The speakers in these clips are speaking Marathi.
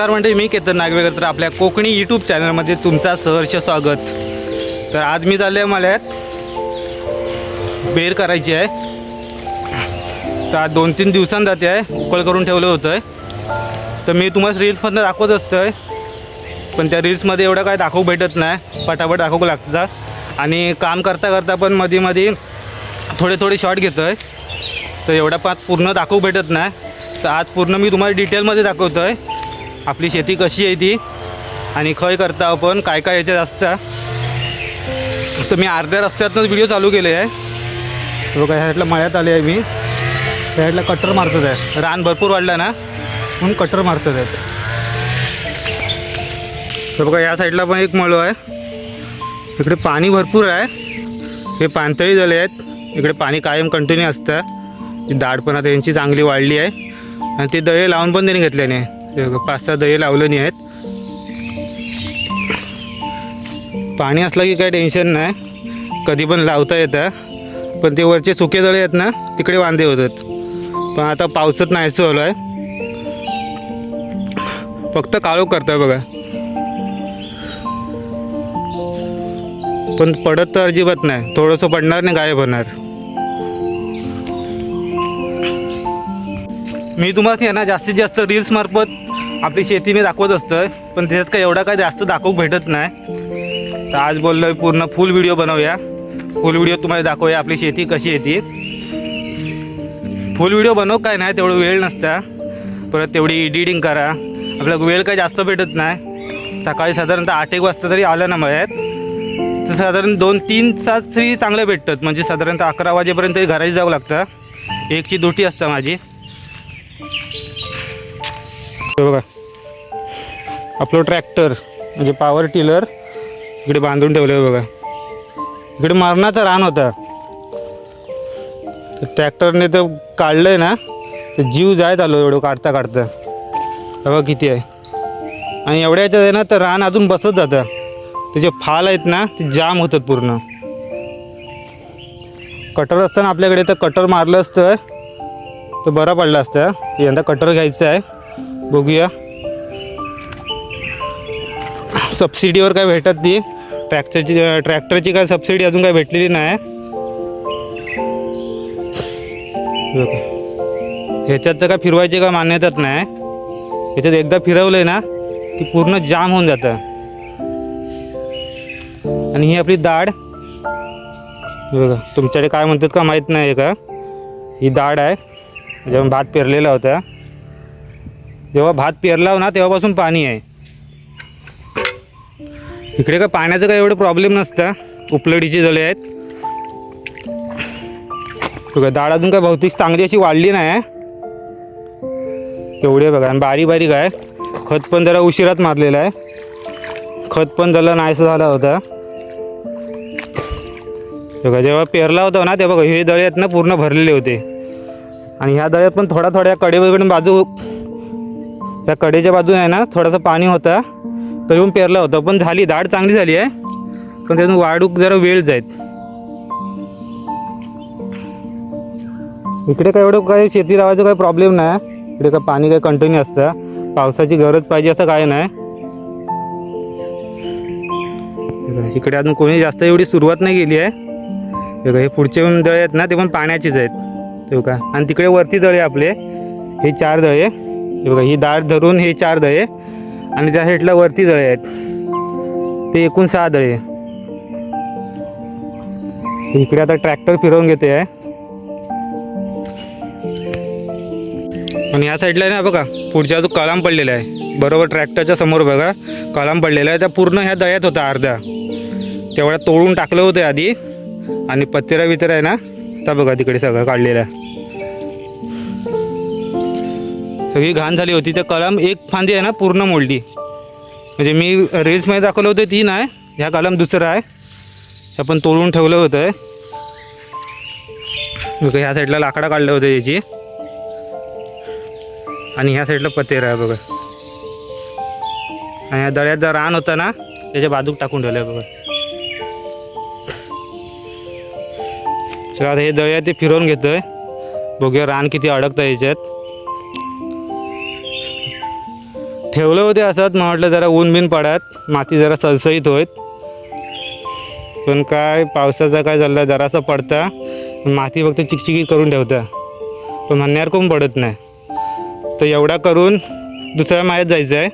नमस्कार म्हणजे मी केतन नागवेकर. तर आपल्या कोकणी यूट्यूब चॅनलमध्ये तुमचा सहर्ष स्वागत. तर आज मी झाले आहे बेर करायची आहे. तर आज दोन तीन दिवसांनी जाते आहे. उकळ करून ठेवलं होतं आहे. तर मी तुम्हाला रील्समधनं दाखवत असतो आहे पण त्या रील्समध्ये एवढं काय दाखवू भेटत नाही. पटापट दाखवू लागतं आणि काम करता करता पण मध्ये मध्ये थोडे थोडे शॉर्ट घेतो आहे तर एवढा पात पूर्ण दाखवू भेटत नाही. तर आज पूर्ण मी तुम्हाला डिटेलमध्ये दाखवतो आहे आपली शेती कशी आहे ती? आणि खय करता आपण? काय काय याच्यात असतं? तर मी अर्ध्या रस्त्यातनंच व्हिडिओ चालू केले आहे. बघा ह्या साईडला मळ्यात आले आहे मी. त्या साईडला कटर मारतात आहे. रान भरपूर वाढलं ना? म्हणून कटर मारतात आहेत. तर बघा या साईडला पण एक मळो आहे. इकडे पाणी भरपूर आहे. हे पाणतळी झाले आहेत. इकडे पाणी कायम कंटिन्यू असतं. ती दाढ पण आता यांची चांगली वाढली आहे. आणि ते दळे लावून पण त्यांनी घेतल्याने. पाच सहा दही लावलेली आहेत. पाणी असलं की काही टेन्शन नाही. कधी पण लावता येतं. पण ते वरचे सुके दळे आहेत ना तिकडे वांदे होतात. पण आता पावसात नाही झालं आहे. फक्त काळोख करतोय बघा. पण पडत तर अजिबात नाही. थोडंसं पडणार नाही गायब होणार. मी तुम्हाला आहे ना जास्तीत जास्त रील्स मार्फत आपली शेती मी दाखवत असतं पण त्याच्यात काय एवढा काय जास्त दाखवू भेटत नाही. तर आज बोललो पूर्ण फुल व्हिडिओ बनवूया. फुल व्हिडिओ तुम्हाला दाखवूया आपली शेती कशी येते फुल व्हिडिओ बनव काय नाही तेवढं वेळ नसता. परत तेवढी एडिटिंग करा. आपल्याला वेळ काय जास्त भेटत नाही. सकाळी साधारणतः आठ एक वाजता तरी आलं ना मळ्यात. तर साधारण दोन तीन तास तरी चांगलं भेटतात. म्हणजे साधारणतः अकरा वाजेपर्यंत तरी घराची जावं लागतं. एकची दुटी असतं माझी. हे बघा. आपलं ट्रॅक्टर म्हणजे पॉवर टिलर इकडे बांधून ठेवलं आहे बघा. इकडे मरणाचा रान होता. ट्रॅक्टरने तर काढलं आहे ना तर जीव जायत आलो एवढं काढता काढता. बघा किती आहे. आणि एवढ्या याच्यात आहे ना तर रान अजून बसत जातं. त्याचे फाल आहेत ना ते जाम होतात पूर्ण. कटर असताना आपल्याकडे तर कटर मारलं असतं तर बरं पडलं असतं. यंदा कटर घ्यायचं आहे. बघूया. सबसिडीवर काय भेटत ती ट्रॅक्टरची ट्रॅक्टरची काय सबसिडी अजून काय भेटलेली नाही. ह्याच्यात तर काय फिरवायची काय मान्यताच नाही. ह्याच्यात एकदा फिरवलंय ना की पूर्ण जाम होऊन जातं. आणि ही आपली दाढ. बघा तुमच्याकडे काय म्हणतात का माहीत नाही का? ही दाढ आहे. जेव्हा भात पेरलेला होता. जेव्हा भात पेरला ना तेव्हापासून पाणी आहे. इकडे काय पाण्याचं काही एवढं प्रॉब्लेम नसतं. उपलडीचे जळे आहेत. बघा डाळ अजून काय बहुतेक चांगली अशी वाढली नाही. तेवढे बघा आणि बारीक बारीक आहे. खत पण जरा उशिरात मारलेलं आहे. खत पण जरा नाहीसं झाला होता. बघा जेव्हा पेरला होता ना तेव्हा हे दळे आहेत ना पूर्ण भरलेले होते. आणि ह्या दळ्यात पण थोडा थोड्या कडेकडून बाजू त्या कडेच्या बाजूने आहे ना थोडासा पाणी होता. तरी पण पेरला होता पण झाली दाढ चांगली झाली आहे. पण त्यातून वाढूक जरा वेळ जाईल. इकडे काय एवढं काही शेती लावायचं काही प्रॉब्लेम नाही. इकडे काय पाणी काय कंटिन्यू असतं. पावसाची गरज पाहिजे असं काय नाही. इकडे अजून कोणी जास्त एवढी सुरुवात नाही केली आहे. हे हे पुढचे पण दळे आहेत ना ते पण पाण्याचेच आहेत. ते का आणि तिकडे वरती दळे आपले. हे चार दळे. हे बघा ही दाळ धरून हे चार दळे आणि त्या साईडला वरती दळे आहेत. ते एकूण सहा दळे. इकडे आता ट्रॅक्टर फिरवून घेते आहे. आणि या साईडला आहे ना बघा पुढच्या जो कलाम पडलेला आहे. बरोबर ट्रॅक्टरच्या समोर बघा कलाम पडलेला आहे. त्या पूर्ण ह्या दळ्यात होता अर्धा तेवढ्या तोडून टाकलं होतं आधी. आणि पत्तेरा बित्तेरा आहे ना त्या बघा तिकडे सगळं काढलेलं आहे. सगळी घाण झाली होती. तर कलम एक फांदी आहे ना पूर्ण मोडली म्हणजे मी रील्समध्ये दाखवलं होतं ती नाही. ह्या कलम दुसरा आहे. हे आपण तोडून ठेवलं होतं. बघा ह्या साईडला लाकडं काढलं होतं याची. आणि ह्या साईडला पतेर आहे बघा. आणि ह्या दळ्यात जर रान होता ना त्याच्या बाजूक टाकून ठेवलं आहे बघा आता हे दळ्या ते फिरवून घेतोय. बघूया रान किती अडकतं याच्यात. ठेवलं होते असंच मग म्हटलं जरा ऊन बिन पडत माती जरा सळसळीत होत पण काय पावसाचा काय झालं जरासं पडता. माती फक्त चिकचिकी करून ठेवता. पण म्हणण्यावर कोण पडत नाही. तर एवढा करून दुसऱ्या मायात जायचं आहे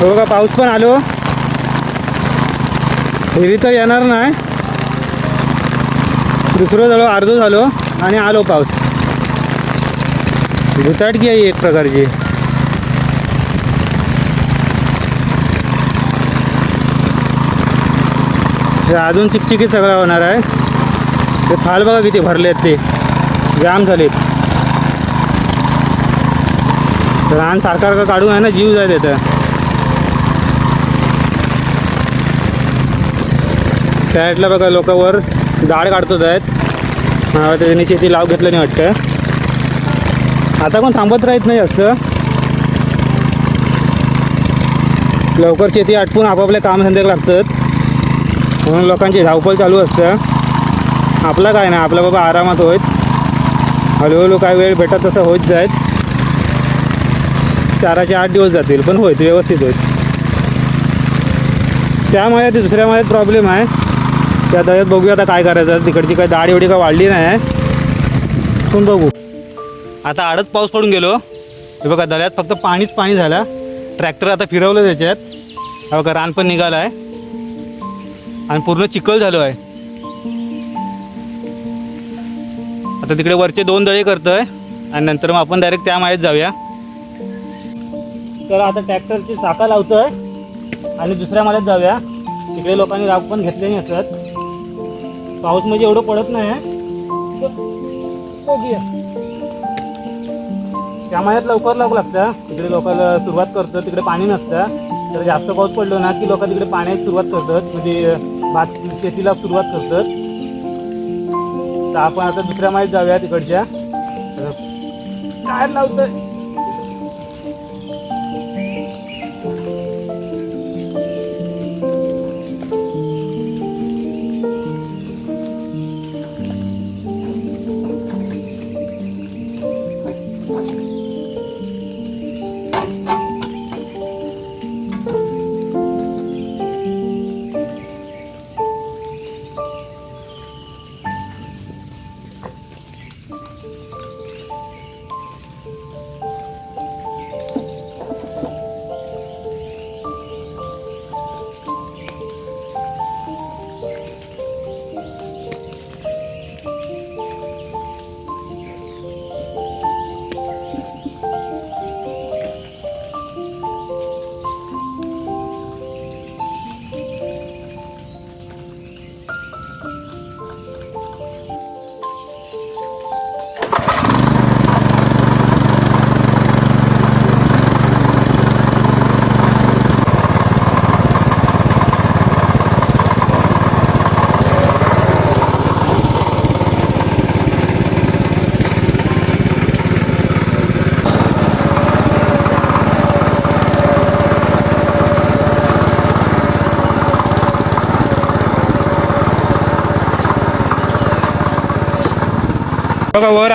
हो बघा पाऊस पण आलो. हेवी तर येणार नाही. दुसरं झालो अर्धो झालो आणि आलो पाऊस. भुताटकी आहे एक प्रकारची. अजून चिकचिकीत सगळं होणार आहे. ते फाल बघा किती भरले आहेत ते. जाम झालेत. रान सारखा सारखं काढून आहे ना जीव जाय त्याचा साईडला बघा लोक वर दाढ काढतात आहेत. त्यांनी शेती लाव घेतलं नाही वाटतं. आता कोण थांबत राहत नाही असतं लवकर शेती आटपून आपापल्या कामधंदे लागतात. म्हणून लोकांची धावपळ चालू असतं. आपला काय नाही आपला बाबा आरामात होत. हळूहळू काय वेळ भेटत तसं होत जायत चाराचे आठ दिवस जातील पण होत व्यवस्थित होत. त्यामुळे ते दुसऱ्या मळ्यात प्रॉब्लेम आहे. त्या दळ्यात बघूया आता काय करायचं. तिकडची काय दाढ एवढी काय वाढली नाही आहे पण बघू. आता आडच पाऊस पडून गेलो. हे बघा दळ्यात फक्त पाणीच पाणी झालं. ट्रॅक्टर आता फिरवलं त्याच्यात. हा बघा रान पण निघालं आहे आणि पूर्ण चिखल झालो आहे. आता तिकडे वरचे दोन दळे करतोय. आणि नंतर मग आपण डायरेक्ट त्या माळ्यात जाऊया. तर आता ट्रॅक्टरची चाका लावतोय. आणि दुसऱ्या माळ्यात जाऊया. तिकडे लोकांनी राग पण घेतले नाही असत. पाऊस म्हणजे एवढं पडत नाही त्या महिन्यात लवकर लागू लागतं तिकडे लोकांना सुरुवात करतं तिकडे पाणी नसतं. तर जास्त पाऊस पडलो ना की लोक तिकडे पाण्याची सुरुवात करतात म्हणजे भात शेतीला सुरुवात करतात. तर आपण आता दुसऱ्या माहीत जाऊया तिकडच्या. काय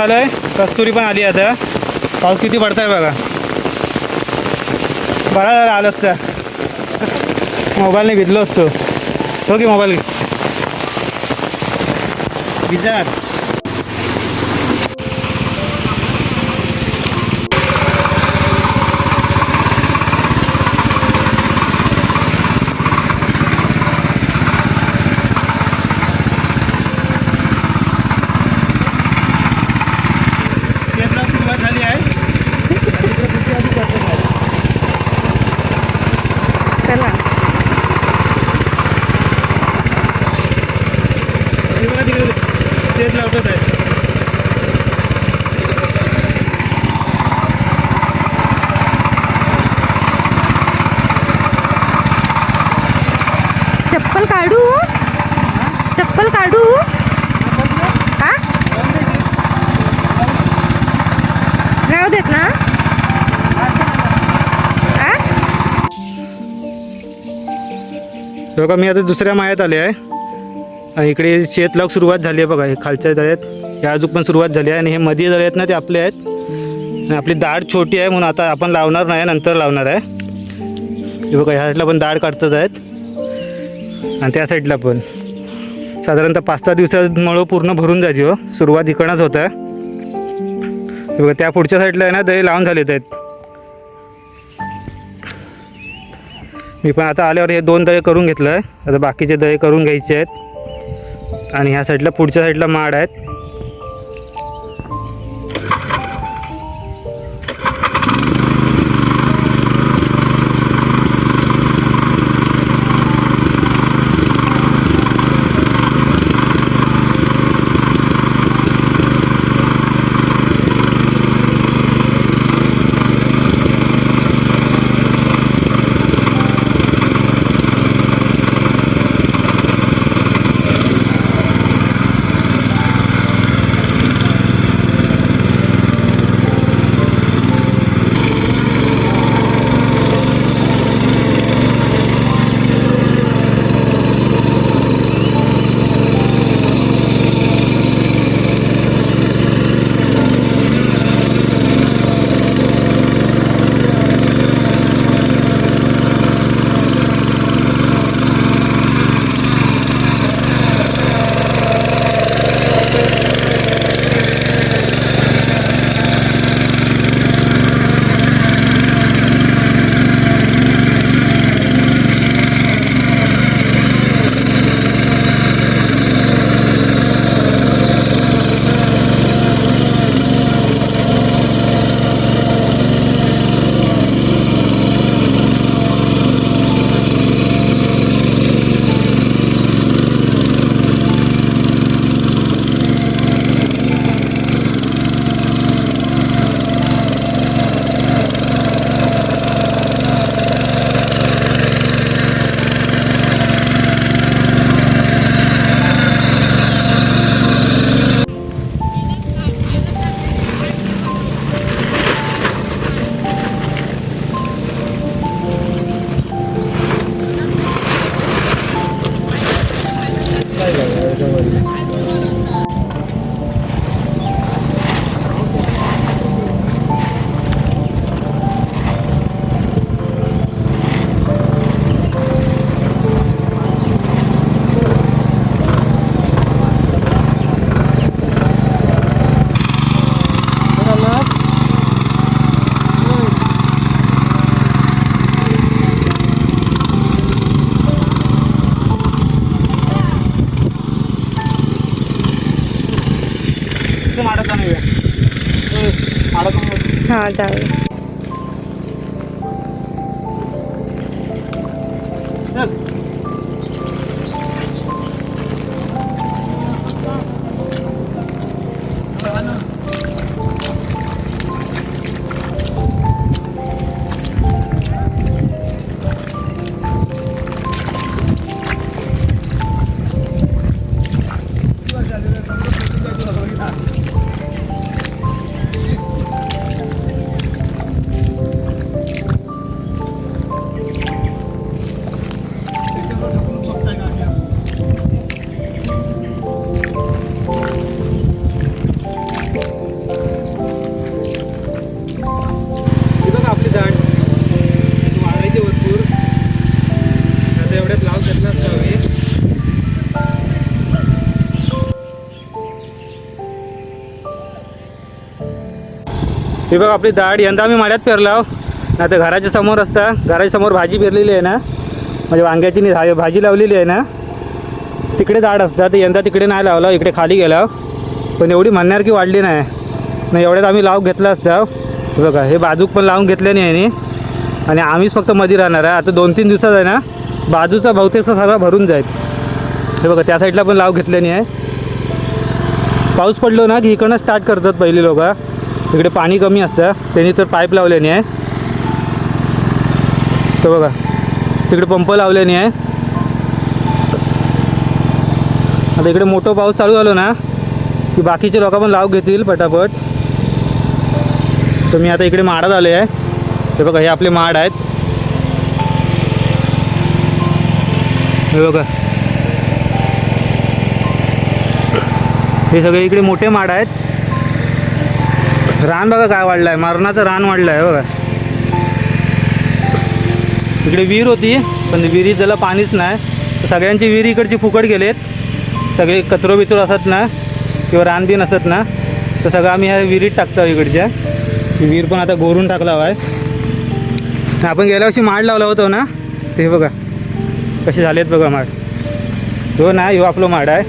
आलं आहे कस्तुरी पण आली आता. पाऊस किती पडताय बघा. बरा झाला आलं असता. मोबाईलने भिजलो असतो. हो की मोबाईल? विचार सुरुवात झाली आहे चला हे बघा तिकडे शेत लावतात आहे चप्पल काढू चप्पल काढू हा राहू देत ना हा? बघा मी आता दुसऱ्या मायात आले आहे. आणि इकडे शेत सुरुवात झाली आहे बघा हे खालच्या दळ्यात या अजून पण सुरुवात झाली आहे आणि हे मध्ये दळे आहेत ना ते आपले आहेत. आणि आपली डाळ छोटी आहे म्हणून आता आपण लावणार नाही नंतर लावणार आहे. हे बघा ह्या साईडला पण दाढ काढतात आहेत. आणि त्या साईडला पण. साधारणतः पाच सहा दिवसात मळं पूर्ण भरून जायची हो. सुरुवात इकडनंच होत आहे. बघा त्या पुढच्या साईडला आहे ना दही लावून झालेत आहेत. मी पण आता आल्यावर हे दोन दहे करून घेतलं आहे आता बाकीचे दहे करून घ्यायचे आहेत. आणि ह्या साईडला पुढच्या साईडला माड आहेत. हा जाऊया हे बघ आपली डाळ यंदा आम्ही माळ्यात पेरलाव नाही तर घराच्या समोर असता घराच्या समोर भाजी पेरलेली आहे ना. म्हणजे वांग्याची नाही भाजी लावलेली आहे ना. तिकडे दाढ असतात. तर यंदा तिकडे नाही लावला. इकडे खाली गेला पण एवढी म्हणणार की वाढली नाही. नाही एवढ्यात आम्ही लाव घेतला असता बघा हे बाजूक पण लावून घेतले नाही यांनी. आणि आम्हीच फक्त मध्ये राहणार आहे. आता दोन तीन दिवसात आहे ना बाजूचा बहुतेकचा सगळा भरून जाईल. हे बघा त्या साईडला पण लाव घेतले नाही आहे. पाऊस पडलो ना की इकडनं स्टार्ट करतात पहिली लोक. इकडे पाणी कमी असतं. त्यांनी तर पाईप लावल्याने आहे. तर बघा तिकडे पंप लावल्याने आहे. आता इकडे मोठं पाऊस चालू झालो ना की बाकीचे लोक पण लाव घेतील पटापट. तर मी आता इकडे माडात आले आहे. हे बघा हे आपले माड आहेत. हे बघा. हे सगळे इकडे मोठे माड आहेत. रान बघा काय वाढलं आहे मरणाचं रान वाढलं आहे बघा. इकडे विहीर होती पण विहिरीत त्याला पाणीच नाही. तर सगळ्यांची विहीर इकडची फुकट गेलेत. सगळे कचरो बिचरो असत ना किंवा रान बिन असत ना तर सगळं आम्ही ह्या विहिरीत टाकतो इकडच्या. विहीर पण आता गोरून टाकला आहे. आपण गेल्या वर्षी माड लावला होतो ना ते बघा. कसे झालेत बघा माड. हो ना ह्यो आपलं माड आहे.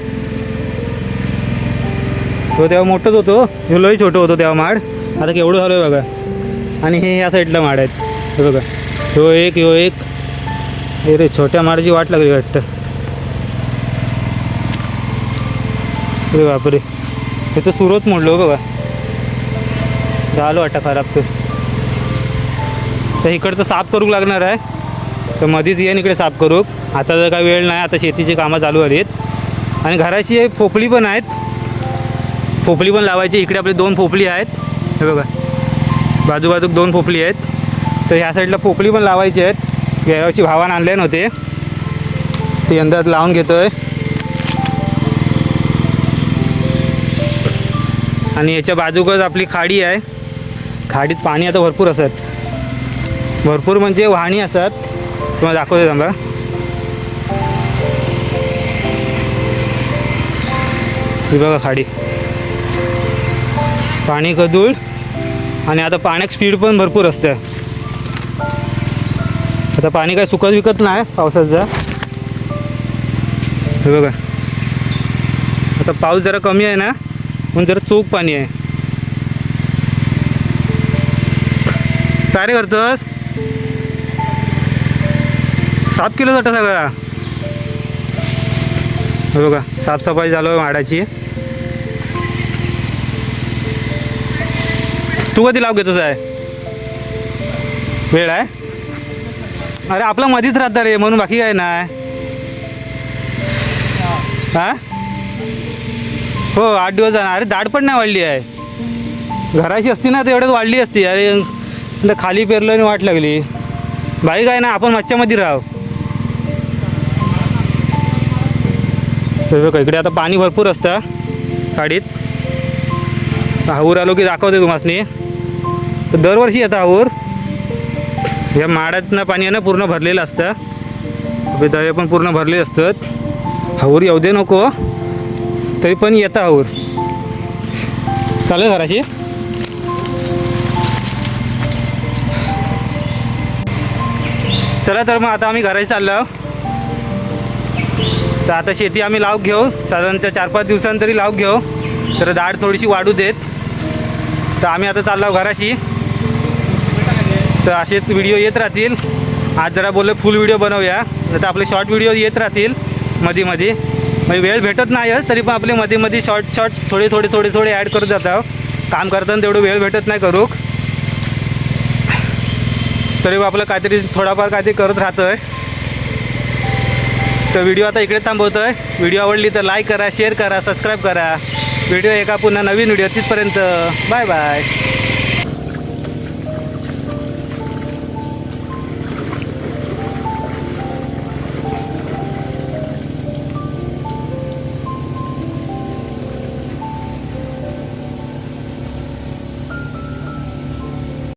तो तेव्हा मोठंच होतो. ह्यो लई छोटं होतो तेव्हा माड. आता केवढं झालं आहे बघा. आणि हे या साईडला माड आहेत. हे बघा. ह्यो एक ह्यो एक. हे रे छोट्या माडाची वाट लागली वाटतं. अरे बापरे. हे तर सुरत मोडलो हो बघा. झालं वाटतं खराब तर. तर इकडचं साफ करूक लागणार आहे. तर मध्येच येईन इकडे साफ करूक. आता जर काय वेळ नाही आता शेतीची कामं चालू झाली आहेत आणि घराची एक पोपली पण आहेत. पोपली पण लावायची. इकडे आपले दोन पोपली आहेत. हे बघा. बाजूबाजूक दोन पोपली आहेत. तर ह्या साईडला पोपली पण लावायची आहेत. गेल्या भावान भावानं आणले नव्हते ते यंदा लावून घेतो आहे आणि याच्या बाजूकच आपली खाडी आहे. खाडीत पाणी आता भरपूर असत भरपूर म्हणजे वाहणी असतात. तुम्हाला दाखवते थांबा. ही बघा खाडी. पाणी कदूळ. आणि आता पाण्यात स्पीड पण भरपूर असते. आता पाणी काय सुकत विकत नाही पावसाचं हे बघा. आता पाऊस जरा कमी आहे ना म्हणून जरा चोख पाणी आहे. काय रे करतोस? साफ किलो जाता सगळं. हे बघा साफसफाई झालो माडाची. तू कधी लाव घेतच आहे? वेळ आहे? अरे आपला मधीच राहतं रे म्हणून बाकी काय नाही. हा? हो आठ दिवस जाणार. अरे दाढ पण नाही वाढली आहे. घराशी असती ना तेवढ्यात वाढली असती. अरे खाली पेरलं आणि वाट लागली. बाई काय ना आपण मच्छ्यामध्ये राहू तर इकडे आता पाणी भरपूर असतं. गाडीत. हाऊर आलो की दाखवते तुम्हाला दरवर्षी येतं आऊर. या माडातनं पाणी आहे ना पूर्ण भरलेलं असतं. आपले दळे पण पूर्ण भरलेले असतात. हाऊर येऊ दे नको. तरी पण येतं हाऊर चालेल घराशी चला तर मग आता आम्ही घराशी चाललो तर आता शेती आम्ही लाव घेऊ. साधारणतः चार पाच दिवसांनी तरी लाव घेऊ. तर दाढ थोडीशी वाढू देत. तर आम्ही आता चाललो घराशी. तर असेच व्हिडिओ येत राहतील. आज जरा बोललो फुल व्हिडिओ बनवूया. नाही तर आपले शॉर्ट व्हिडिओ येत राहतील मध्ये मध्ये म्हणजे वेळ भेटत नाहीच तरी पण आपले मध्ये मध्ये शॉर्ट शॉर्ट थोडे थोडे थोडे थोडे ॲड करत जातो. काम करताना तेवढं वेळ भेटत नाही करूक. तरी आपलं काहीतरी थोडाफार काहीतरी करत राहतो आहे तर व्हिडिओ आता इकडे थांबवतो आहे व्हिडिओ आवडली तर लाईक करा शेअर करा सबस्क्राईब करा. व्हिडिओ एका पुन्हा नवीन व्हिडिओ तिथपर्यंत. Bye bye